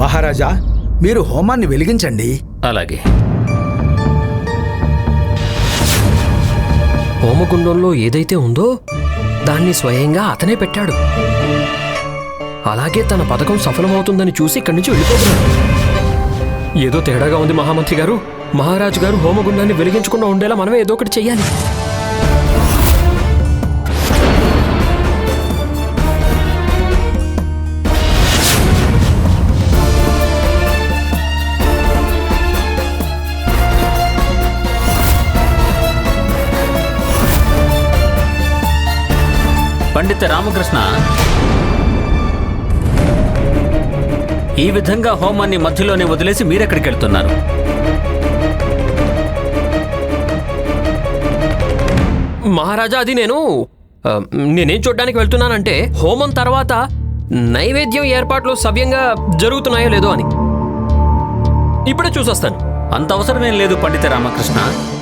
మహారాజా మీరు హోమాన్ని వెలిగించండి. అలాగే. హోమగుండంలో ఏదైతే ఉందో దాన్ని స్వయంగా అతనే పెట్టాడు. అలాగే తన పథకం సఫలమవుతుందని చూసి ఇక్కడి నుంచి వెళ్ళిపోతున్నాడు. ఏదో తేడాగా ఉంది మహామంత్రి గారు. మహారాజు గారు హోమగుండాన్ని వెలిగించకుండా ఉండేలా మనమే ఏదో ఒకటి చెయ్యాలి. పండిత రామకృష్ణ ఈ విధంగా హోమాన్ని మధ్యలోనే వదిలేసి మీరెక్కడికి వెళ్తున్నారు మహారాజా అది నేను ఆ, నేనేం చూడ్డానికి వెళ్తున్నానంటే హోమం తర్వాత నైవేద్యం ఏర్పాట్లు సవ్యంగా జరుగుతున్నాయో లేదో అని. ఇప్పుడే చూసొస్తాను. అంత అవసరమేం లేదు పండిత రామకృష్ణ.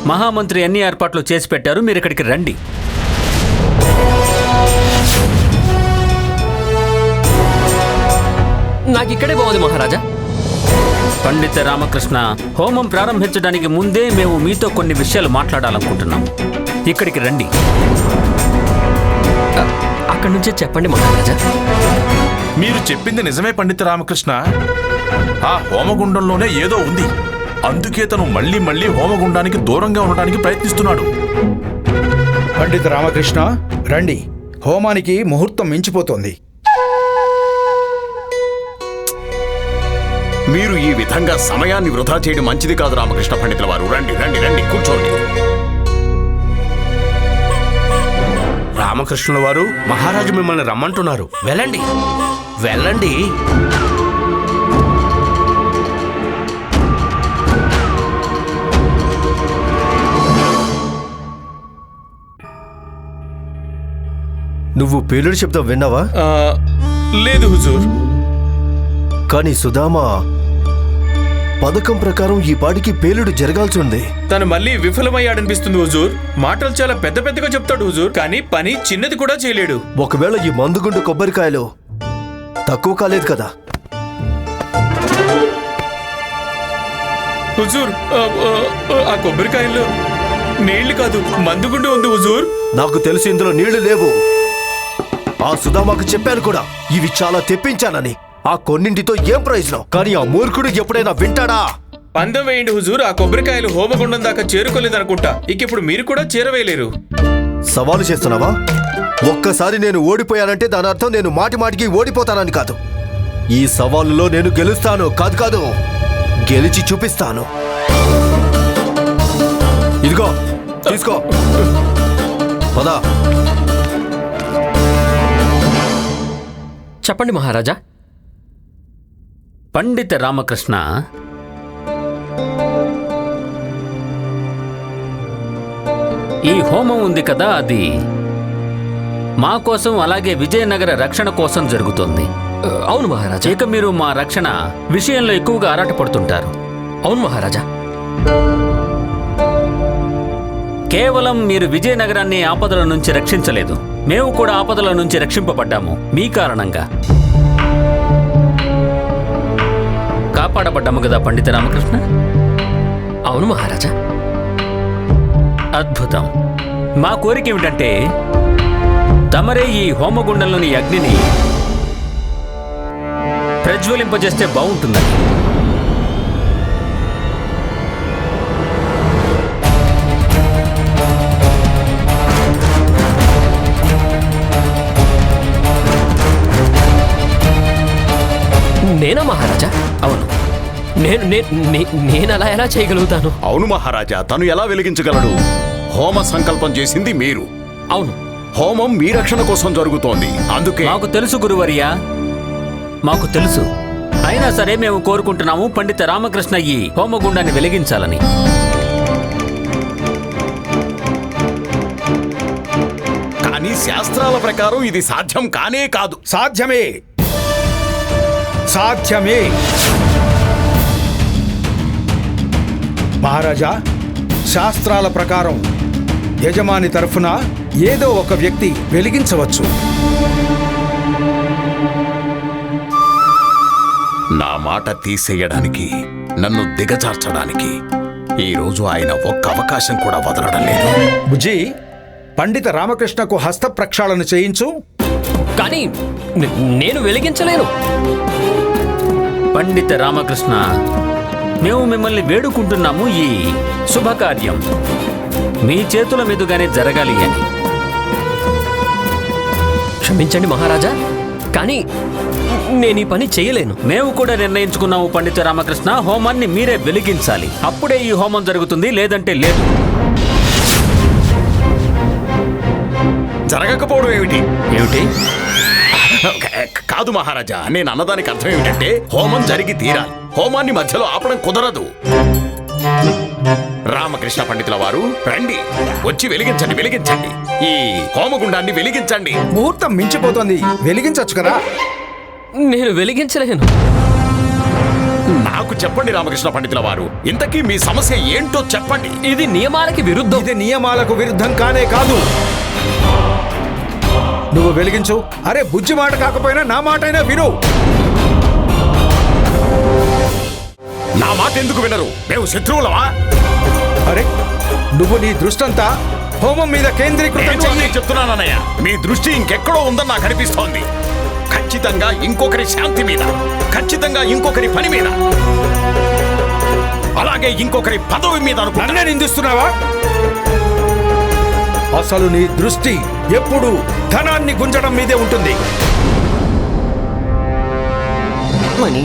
మహామంత్రి అన్ని ఏర్పాట్లు చేసి పెట్టారు మీరు ఇక్కడికి రండి. నాకు ఇక్కడే బాగుంది మహారాజా. పండిత రామకృష్ణ హోమం ప్రారంభించడానికి ముందే మేము మీతో కొన్ని విషయాలు మాట్లాడాలనుకుంటున్నాం. ఇక్కడికి రండి. అక్కడి నుంచే చెప్పండి మహారాజా. మీరు చెప్పింది నిజమే పండిత రామకృష్ణ. ఆ హోమగుండంలోనే ఏదో ఉంది. అందుకే తను మళ్ళీ మళ్ళీ హోమగుండానికి దూరంగా ఉండడానికి ప్రయత్నిస్తున్నాడు. పండిత రామకృష్ణ రండి. హోమానికి ముహూర్తం మించిపోతోంది. మీరు ఈ విధంగా సమయాన్ని వృధా చేయడం మంచిది కాదు రామకృష్ణ పండితుల వారు. రండి రండి రండి కూర్చోండి. రామకృష్ణుల వారు మహారాజు మిమ్మల్ని రమ్మంటున్నారు. వెళ్ళండి. వెళ్ళండి. నువ్వు పేలుడు శబ్దం విన్నావా? లేదు హుజూర్. కానీ సుధామా పథకం ప్రకారం ఈ పాటికి పేలుడు జరగాల్సి ఉంది. తను మళ్ళీ విఫలమయ్యాడనిపిస్తుంది హుజూర్. మాటలు చాలా పెద్ద పెద్దగా చెప్తాడు హుజూర్ కానీ పని చిన్నది కూడా చేయలేడు. ఒకవేళ ఈ మందుగుండు కొబ్బరికాయలు తక్కువ కాలేదు కదా? హుజూర్ ఆ కొబ్బరికాయల్లో నీళ్ళు కాదు మందుగుండు ఉంది హుజూర్. నాకు తెలిసి ఇందులో నీళ్ళు లేవు. ఆ సుధామాకు చెప్పాను కూడా. ఇవి చాలా తెప్పించానని. ఆ కొన్నింటితో ఏం ప్రయోజనం? కానీ ఆ మూర్ఖుడు ఎప్పుడైనా వింటాడా? పందెం వేయండి హుజూర్. ఆ కొబ్బరికాయలు హోమగుండం దాకా చేరుకోలేదనుకుంటా. ఇక ఇప్పుడు మీరు కూడా చేరవేయలేరు. సవాలు చేస్తున్నావా? ఒక్కసారి నేను ఓడిపోయానంటే దాని అర్థం నేను మాటి మాటికి ఓడిపోతానని కాదు. ఈ సవాలులో నేను గెలుస్తాను. కాదు కాదు గెలిచి చూపిస్తాను. ఇదిగో తీసుకో. పదా. చెప్పండి మహారాజా. పండిత రామకృష్ణ ఈ హోమం ఉంది కదా అది మా కోసం అలాగే విజయనగర రక్షణ కోసం జరుగుతోంది. అవును మహారాజా. ఇక మీరు మా రక్షణ విషయంలో ఎక్కువగా ఆరాటపడుతుంటారు. అవును మహారాజా. కేవలం మీరు విజయనగరాన్ని ఆపదల నుంచి రక్షించలేదు. మేము కూడా ఆపదల నుంచి రక్షింపబడ్డాము. మీ కారణంగా. కాపాడబడ్డాము కదా పండిత రామకృష్ణ? అవును మహారాజా. అద్భుతం. మా కోరిక ఏమిటంటే తమరే ఈ హోమగుండంలోని అగ్నిని ప్రజ్వలింపజేస్తే బాగుంటుందని. నేనా మహారాజా? అవును. నేను నే- నే- నేను అలా ఎలా చేయగలుగుతాను? అవును మహారాజా తను ఎలా వెలిగించగలడు? హోమ సంకల్పం చేసింది మీరు. అవును. హోమం మీ రక్షణ కోసం జరుగుతోంది. అందుకే మాకు తెలుసు గురువర్యా. మాకు తెలుసు. అయినా సరే మేము కోరుకుంటున్నాము పండిత రామకృష్ణ ఈ హోమగుండాన్ని వెలిగించాలని. కానీ శాస్త్రాల ప్రకారం ఇది సాధ్యం కానే కాదు. సాధ్యమే. సాధ్యమే. మహారాజా శాస్త్రాల ప్రకారం యజమాని తరఫున ఏదో ఒక వ్యక్తి వెలిగించవచ్చు. నా మాట తీసేయడానికి నన్ను దిగజార్చడానికి ఈరోజు ఆయన ఒక్క అవకాశం కూడా వదలడం లేదు. బుజ్జి పండిత రామకృష్ణకు హస్త ప్రక్షాళన చేయించు. కానీ నేను వెలిగించలేను. పండిత రామకృష్ణ మేము మిమ్మల్ని వేడుకుంటున్నాము ఈ శుభకార్యం. మీ చేతుల మీదుగానే జరగాలి అని. క్షమించండి మహారాజా కానీ నేను ఈ పని చేయలేను. మేము కూడా నిర్ణయించుకున్నాము పండిత రామకృష్ణ. హోమాన్ని మీరే వెలిగించాలి. అప్పుడే ఈ హోమం జరుగుతుంది లేదంటే లేదు. జరగకపోవడం ఏమిటి? ఏమిటి? కాదు మహారాజా నేను అన్నదానికి అర్థం ఏమిటంటే హోమం జరిగి తీరాలి. హోమాన్ని మధ్యలో ఆపడం కుదరదు. రామకృష్ణ పండితుల వారు రండి వచ్చి వెలిగించండి వెలిగించండి. ఈ హోమగుండాన్ని వెలిగించండి. ముహూర్తం మించిపోతోంది. వెలిగించచ్చు కదా? నేను వెలిగించలేను. నాకు చెప్పండి రామకృష్ణ పండితుల వారు ఇంతకీ మీ సమస్య ఏంటో చెప్పండి. ఇది నియమాలకి విరుద్ధం. ఇది నియమాలకు విరుద్ధం కానే కాదు. నువ్వు వెలిగించు. అరే బుజ్జి మాట కాకపోయినా నా మాట అయినా విను. నా మాట ఎందుకు వినరు? మేము శత్రువులవా అరే నువ్వు నీ దృష్టంతా హోమం మీద కేంద్రీకృతం చెయ్యి చెప్తున్నానన్నయ్య మీ దృష్టి ఇంకెక్కడో ఉందని నాకు అనిపిస్తోంది. ఖచ్చితంగా ఇంకొకరి శాంతి మీద ఖచ్చితంగా ఇంకొకరి పని మీద అలాగే ఇంకొకరి పదవి మీద నన్నే నిందిస్తున్నావా? అసలు నీ దృష్టి ఎప్పుడు ధనాన్ని గుంజడం మీదే ఉంటుంది. మణి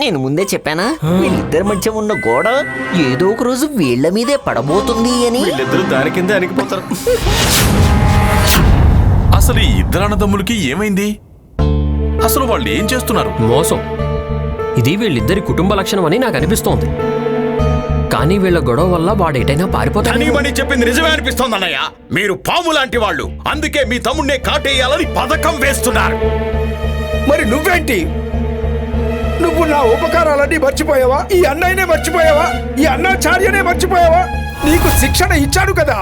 నేను ముందే చెప్పానా? వీళ్ళిద్దరి మధ్య ఉన్న గోడ ఏదో ఒక రోజు వీళ్ళ మీదే పడబోతుంది అని. వీళ్ళిద్దరూ దాని కింద అణిగిపోతారు అసలు ఈ ఇద్దరు అన్నదమ్ములకి ఏమైంది? అసలు వాళ్ళు ఏం చేస్తున్నారు? మోసం. ఇది వీళ్ళిద్దరి కుటుంబ లక్షణం అని నాకు అనిపిస్తోంది. కానీ వీళ్ళ గొడవ వల్ల వాడు ఎటైనా పారిపోతాడు. చెప్పింది నిజమే అనిపిస్తోంది అన్నయ్య. మీరు పాము లాంటి వాళ్ళు. అందుకే మీ తమ్ముడినే కాటేయాలని పథకం వేస్తున్నారు. మరి నువ్వేంటి? నువ్వు నా ఉపకారాలన్నీ మర్చిపోయావా? ఈ అన్నయ్యనే మర్చిపోయావా? ఈ అన్నాచార్యనే మర్చిపోయావా? నీకు శిక్షణ ఇచ్చాడు కదా.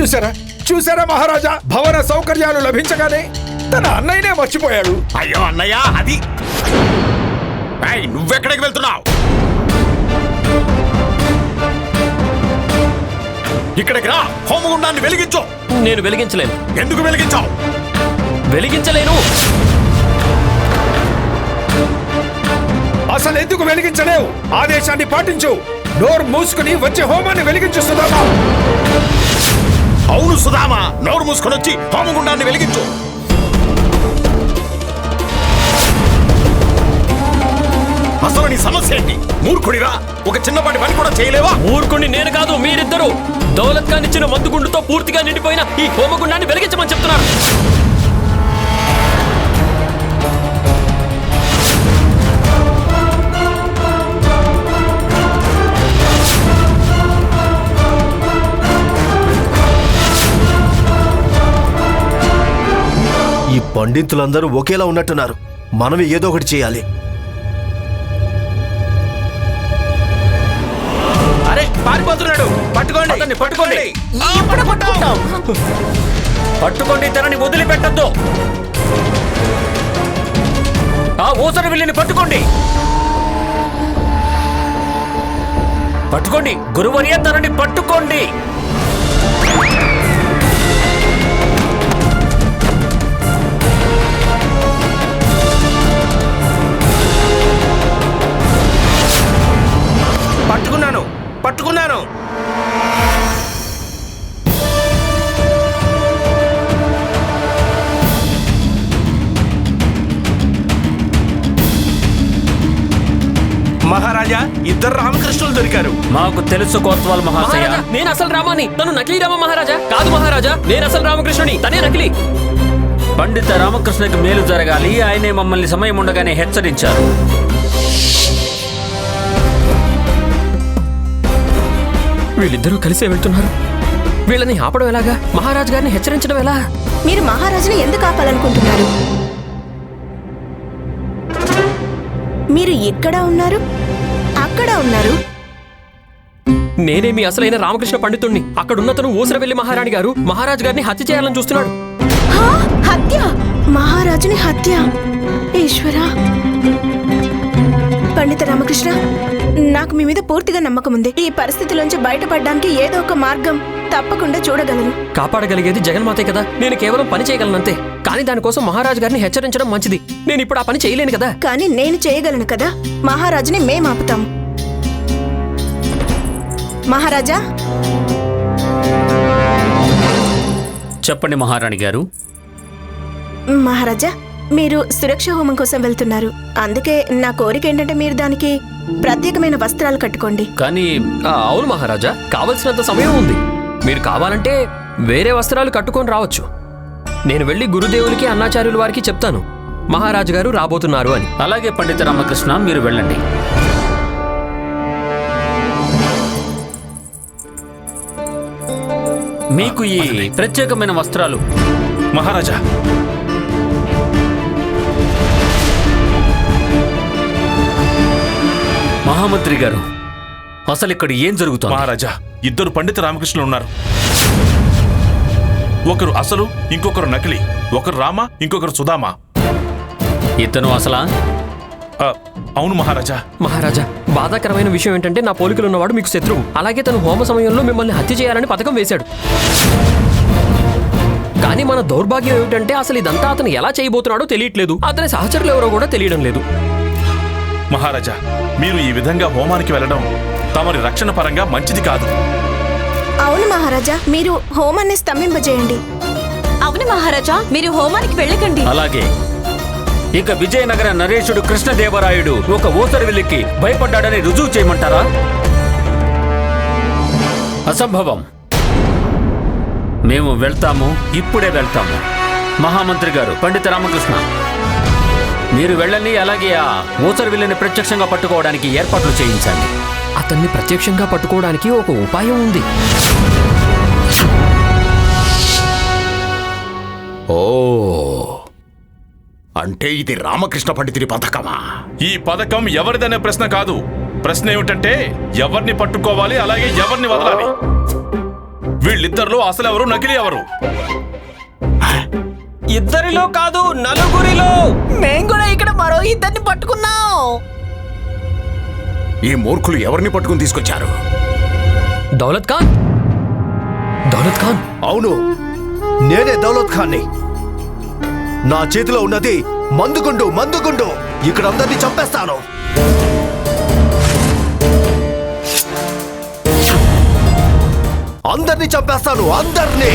చూసారా? చూసారా మహారాజా? భవన సౌకర్యాలు లభించగానే తన అన్నయ్యనే మర్చిపోయాడు. అయ్యో అన్నయ్య అది నువ్వెక్కడికి వెళ్తున్నావు? ఇక్కడికి రా హోమగుండాన్ని వెలిగించు. నేను వెలిగించలేను. ఎందుకు వెలిగించావు? వెలిగించలేను. అసలు ఎందుకు వెలిగించలేవు? ఆదేశాన్ని పాటించు. నోరు మూసుకుని వచ్చే హోమాన్ని వెలిగించుస్తుందామా అవును సుధామా నోరు మూసుకొని వచ్చి హోమగుండాన్ని వెలిగించు. అసలు నీ సమస్య ఏంటి? మూర్ఖుడిరా. ఒక చిన్నపాటి పని కూడా చేయలేవా? ఊరుకుని నేను కాదు మీరిద్దరూ. దౌలత్ ఖాన్ ఇచ్చిన మందుగుండుతో పూర్తిగా నిండిపోయిన ఈ హోమగుండాన్ని వెలిగించమని చెప్తున్నారు. ఈ పండితులందరూ ఒకేలా ఉన్నట్టున్నారు. మనమే ఏదో ఒకటి చేయాలి. పారిపోతున్నాడు. పట్టుకోండి. అతన్ని పట్టుకోండి. ఇప్పుడు పట్టుకుంటాం. పట్టుకోండి తనని వదిలిపెట్టద్దు. ఆ ఊసర విల్లిని పట్టుకోండి. పట్టుకోండి. గురువర్య తనని పట్టుకోండి. పట్టుకున్నాను. పట్టుకున్నాను. మహారాజా ఇద్దరు రామకృష్ణులు దొరికారు. మాకు తెలుసు కోత్వాల్ మహాశయ. నేను అసలు రామాని తను నకిలీ రామ మహారాజా? కాదు మహారాజా నేను అసలు రామకృష్ణుని. తనే నకిలీ. పండిత రామకృష్ణకి మేలు జరగాలి. ఆయనే మమ్మల్ని సమయం ఉండగానే హెచ్చరించారు. వీళ్ళిద్దరూ కలిసే వెళ్తున్నారు. వీళ్ళని ఆపడం ఎలాగా? మహారాజు గారిని హెచ్చరించడం ఎలా? మీరు మహారాజును ఎందుకు ఆపాలనుకుంటున్నారు? మీరు ఇక్కడ ఉన్నారు? అక్కడ ఉన్నారు? నేనే మీ అసలైన రామకృష్ణ పండితుణ్ణి. అక్కడున్నతను ఊసరవెల్లి మహారాణి గారు. మహారాజు గారిని హత్య చేయాలని చూస్తున్నాడు? హత్య? మహారాజుని హత్య? ఈశ్వరా? పండిత రామకృష్ణ? నాకు మీ మీద పూర్తిగా నమ్మకం ఉంది. ఈ పరిస్థితిలోంచి బయటపడడానికి ఏదో ఒక మార్గం తప్పకుండా చూడగలను. కాపాడగలిగేది జగన్మాతే కదా? నేను కేవలం పని చేయగలనంతే. కానీ దానికోసం మహారాజు గారిని హెచ్చరించడం మంచిది. నేను ఇప్పుడు ఆ పని చేయలేను కదా? కానీ నేను చేయగలను కదా? మహారాజుని మేం ఆపుతాం. మహారాజా? చెప్పండి మహారాణి గారు. మహారాజా మీరు సురక్ష హోమం కోసం వెళ్తున్నారు. అందుకే నా కోరిక ఏంటంటే మీరు దానికి ప్రత్యేకమైన వస్త్రాలు కట్టుకోండి. కానీ ఆ, అవును మహారాజా కావలసినంత సమయం ఉంది. మీరు కావాలంటే వేరే వస్త్రాలు కట్టుకొని రావచ్చు. నేను వెళ్ళి గురుదేవులకి అన్నాచార్యుల వారికి చెప్తాను. మహారాజు గారు రాబోతున్నారు అని. అలాగే పండిత రామకృష్ణ మీరు వెళ్ళండి. మీకు ఈ ప్రత్యేకమైన వస్త్రాలు. మహారాజా మహామంత్రి గారు అసలు ఇక్కడ ఏం జరుగుతుంది? మహారాజా ఇద్దరు పండిత రామకృష్ణులు ఉన్నారు. ఒకరు అసలు ఇంకొకరు నకిలీ. ఒకరు రామ ఇంకొకరు సుధామ. ఇతను అసలా? ఆ, అవును మహారాజా. మహారాజా బాధాకరమైన విషయం ఏంటంటే నా పోలికలు ఉన్నవాడు మీకు శత్రువు. అలాగే తను హోమ సమయంలో మిమ్మల్ని హత్య చేయాలని పథకం వేశాడు. కానీ మన దౌర్భాగ్యం ఏమిటంటే అసలు ఇదంతా అతను ఎలా చేయబోతున్నాడో తెలియట్లేదు. అతని సహచరులు ఎవరో కూడా తెలియడం లేదు. మహారాజా మీరు ఈ విధంగా హోమానికి వెళ్ళడం తమరి రక్షణ పరంగా మంచిది కాదు. అవును మహారాజా మీరు హోమాన్ని స్తంభింపజేయండి. అవును మహారాజా మీరు హోమానికి వెళ్ళకండి. అలాగే. ఇక విజయనగర నరేషుడు కృష్ణదేవరాయుడు ఒక ఊసరవిల్లికి భయపడ్డాడని రుజువు చేయమంటారా? అసంభవం. మేము వెళ్తాము ఇప్పుడే వెళ్తాము. మహామంత్రి గారు పండిత రామకృష్ణ. మీరు వెళ్ళండి అలాగే ఆ ఊసరవిల్లిని ప్రత్యక్షంగా పట్టుకోవడానికి ఏర్పాట్లు చేయించండి. అతన్ని ప్రత్యక్షంగా పట్టుకోవడానికి ఒక ఉపాయం ఉంది. ఓ అంటే ఇది రామకృష్ణ పండితుడి పథకమా? ఈ పథకం ఎవరిదనే ప్రశ్న కాదు. ప్రశ్న ఏమిటంటే ఎవరిని పట్టుకోవాలి అలాగే ఎవరిని వదలాలి? వీళ్ళిద్దరిలో అసలు ఎవరు నకిలీ ఎవరు? ఇద్దరిలో కాదు నలుగురిలో. మేం కూడా ఇక్కడ మరో ఇద్దరిని పట్టుకున్నాం. ఈ మూర్ఖులు ఎవరిని పట్టుకుని తీసుకొచ్చారు? దౌలత్ ఖాన్? దౌలత్ ఖాన్? అవును. నేనే దౌలత్ ఖాన్ని. నా చేతిలో ఉన్నది మందుగుండు మందుగుండు. ఇక్కడ అందరినీ చంపేస్తాను. అందరినీ చంపేస్తాను అందరినీ.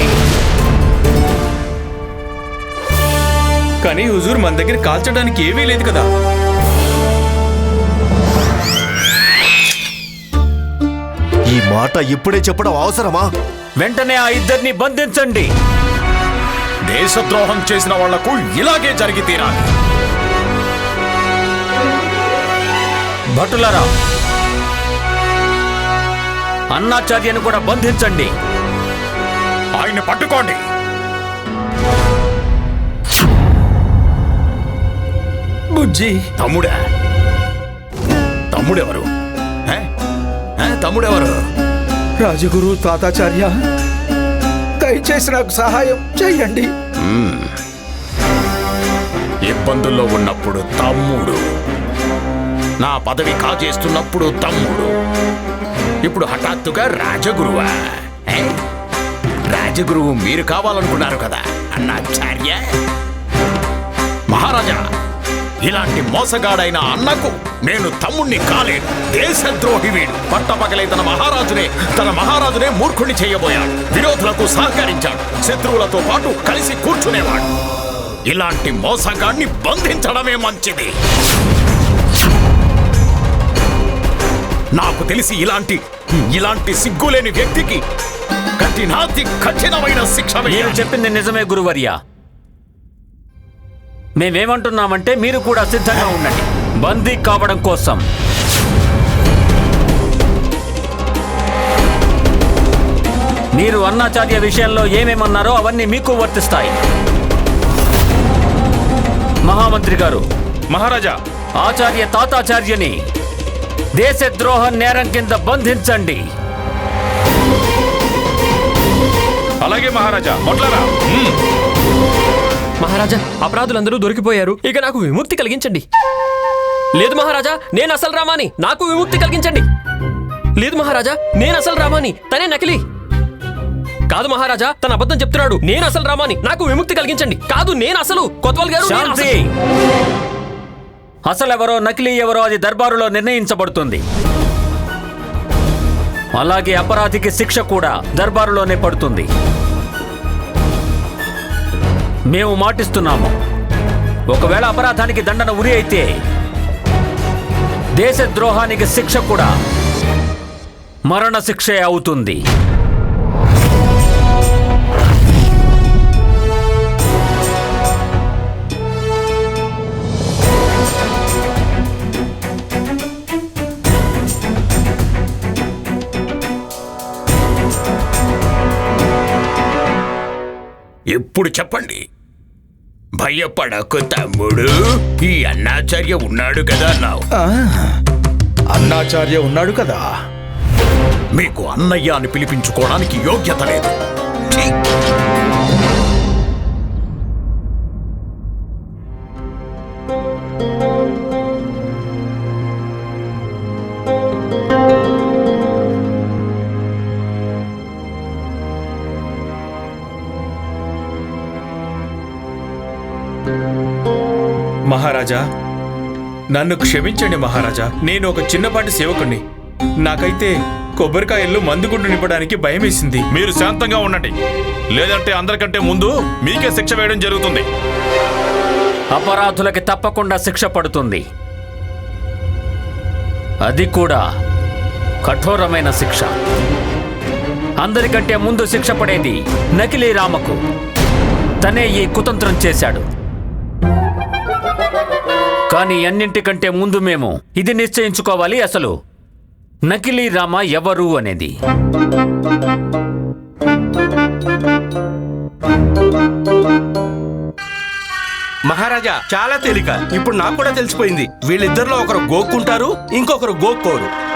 కానీ హుజూర్ మన దగ్గర కాల్చడానికి ఏమీ లేదు కదా. ఈ మాట ఇప్పుడే చెప్పడం అవసరమా? వెంటనే ఆ ఇద్దరిని బంధించండి. దేశద్రోహం చేసిన వాళ్ళకు ఇలాగే జరిగి తీరాలి. భటులరా అన్నాచార్యను కూడా బంధించండి. ఆయన్ని పట్టుకోండి. బుజ్జి. తమ్ముడా? తమ్ముడెవరు? తమ్ముడెవరు? రాజగురు తాతాచార్య దయచేసి నాకు సహాయం చెయ్యండి ఇబ్బందుల్లో ఉన్నప్పుడు తమ్ముడు. నా పదవి కాజేస్తున్నప్పుడు తమ్ముడు. ఇప్పుడు హఠాత్తుగా రాజగురువా? రాజగురువు మీరు కావాలనుకున్నారు కదా అన్నాచార్య. మహారాజా ఇలాంటి మోసగాడైన అన్నకు నేను తమ్ముణ్ణి కాలేను. దేశద్రోహి వీడు. పట్టపగలే తన మహారాజునే తన మహారాజునే మూర్ఖుణ్ణి చేయబోయాడు. విరోధులకు సహకరించాడు. శత్రువులతో పాటు కలిసి కూర్చునేవాడు. ఇలాంటి మోసగాడిని బంధించడమే మంచిది. నాకు తెలిసి ఇలాంటి ఇలాంటి సిగ్గులేని వ్యక్తికి కఠినాతి కఠినమైన శిక్ష మీరు చెప్పింది నిజమే గురువర్యా. మేమేమంటున్నామంటే మీరు కూడా సిద్ధంగా ఉండండి. బందీ కావడం కోసం. మీరు అన్నాచార్య విషయంలో ఏమేమన్నారో అవన్నీ మీకు వర్తిస్తాయి. మహామంత్రి గారు. మహారాజా. ఆచార్య తాతాచార్యని దేశద్రోహ నేరం కింద బంధించండి. అలాగే మహారాజా. మొట్లరా. మహారాజా అపరాధులందరూ దొరికిపోయారు. ఇక నాకు విముక్తి కలిగించండి. లేదు మహారాజా నేను అసలు రామాని. నాకు విముక్తి కలిగించండి. లేదు మహారాజా నేను అసలు రామాని. తనే నకిలీ. కాదు మహారాజా తన అబద్ధం చెప్తున్నాడు. నేను అసలు రామాని. నాకు విముక్తి కలిగించండి. కాదు నేను అసలు. కొత్వాల్ గారు శాంతి. అసలు- అసలెవరో నకిలీ ఎవరో అది దర్బారులో నిర్ణయించబడుతుంది. అలాగే అపరాధికి శిక్ష కూడా దర్బారులోనే పడుతుంది. మేము మాటిస్తున్నాము. ఒకవేళ అపరాధానికి దండన ఉరి అయితే దేశద్రోహానికి శిక్ష కూడా మరణశిక్షే అవుతుంది. ఇప్పుడు చెప్పండి. భయపడకు తమ్ముడు. ఈ అన్నాచార్య ఉన్నాడు కదా నావు అన్నాచార్య ఉన్నాడు కదా. మీకు అన్నయ్య అని పిలిపించుకోవడానికి యోగ్యత లేదు. మహారాజా. నన్ను క్షమించండి మహారాజా. నేను ఒక చిన్నపాటి సేవకుణ్ణి. నాకైతే కొబ్బరికాయల్లో మందుగుండు నింపడానికి భయమేసింది. మీరు శాంతంగా ఉండండి. లేదంటే అందరికంటే ముందు మీకే శిక్ష వేయడం జరుగుతుంది. అపరాధులకి తప్పకుండా శిక్ష పడుతుంది. అది కూడా కఠోరమైన శిక్ష. అందరికంటే ముందు శిక్ష పడేది నకిలీ రామకు. తనే ఈ కుతంత్రం చేశాడు. కానీ అన్నింటికంటే ముందు మేము ఇది నిశ్చయించుకోవాలి అసలు. నకిలీ రామ ఎవరు అనేది. మహారాజా చాలా తేలిక. ఇప్పుడు నాకు కూడా తెలిసిపోయింది. వీళ్ళిద్దరిలో ఒకరు గోక్కుంటారు ఇంకొకరు గోక్కోరు.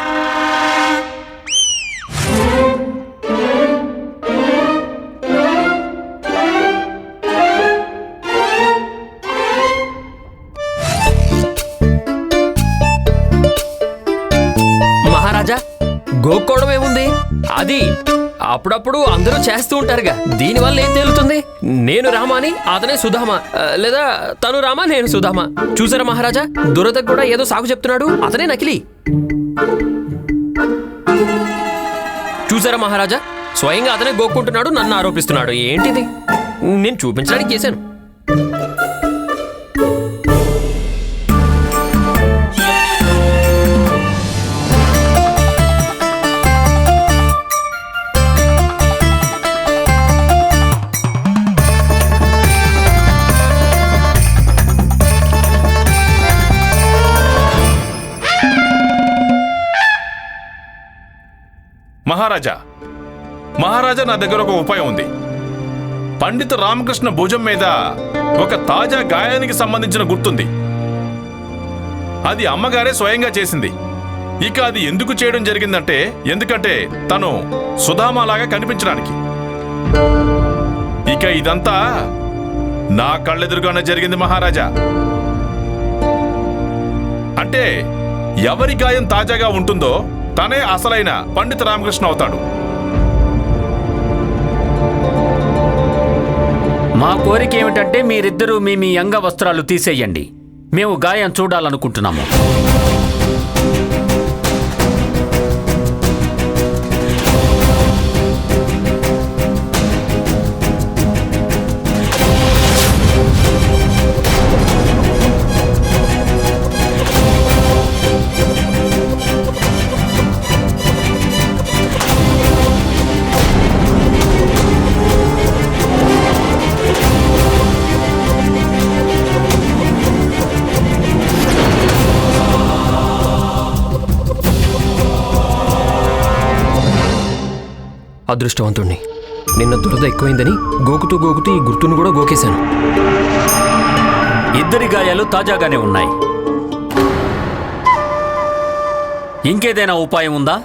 అది అప్పుడప్పుడు అందరూ చేస్తూ ఉంటారుగా. దీనివల్ల ఏం తేలుతుంది? నేను రామాని అతనే సుధామ. లేదా తను రామ నేను సుధామ. చూసారా మహారాజా? దురద కూడా ఏదో సాగు చెప్తున్నాడు. అతనే నకిలీ. చూసారా మహారాజా? స్వయంగా అతనే గోక్కుంటున్నాడు నన్ను ఆరోపిస్తున్నాడు. ఏంటిది? నేను చూపించడానికి చేశాను. మహారాజా మహారాజా నా దగ్గర ఒక ఉపాయం ఉంది. పండిత రామకృష్ణ భుజం మీద ఒక తాజా గాయానికి సంబంధించిన గుర్తుంది. అది అమ్మగారే స్వయంగా చేసింది. ఇక అది ఎందుకు చేయడం జరిగిందంటే ఎందుకంటే తను సుధామాలాగా కనిపించడానికి. ఇక ఇదంతా నా కళ్ళెదురుగానే జరిగింది మహారాజా. అంటే ఎవరి గాయం తాజాగా ఉంటుందో తనే అసలైన పండిత రామకృష్ణ అవుతాడు. మా కోరిక ఏమిటంటే మీరిద్దరూ మీ మీ అంగ వస్త్రాలు తీసేయండి. మేము గాయం చూడాలనుకుంటున్నాము. అదృష్టవంతుణ్ణి. నిన్న దురద ఎక్కువైందని గోకుతూ గోకుతూ ఈ గుర్తును కూడా గోకేశాను. ఇద్దరి గాయాలు తాజాగానే ఉన్నాయి. ఇంకేదైనా ఉపాయం ఉందా?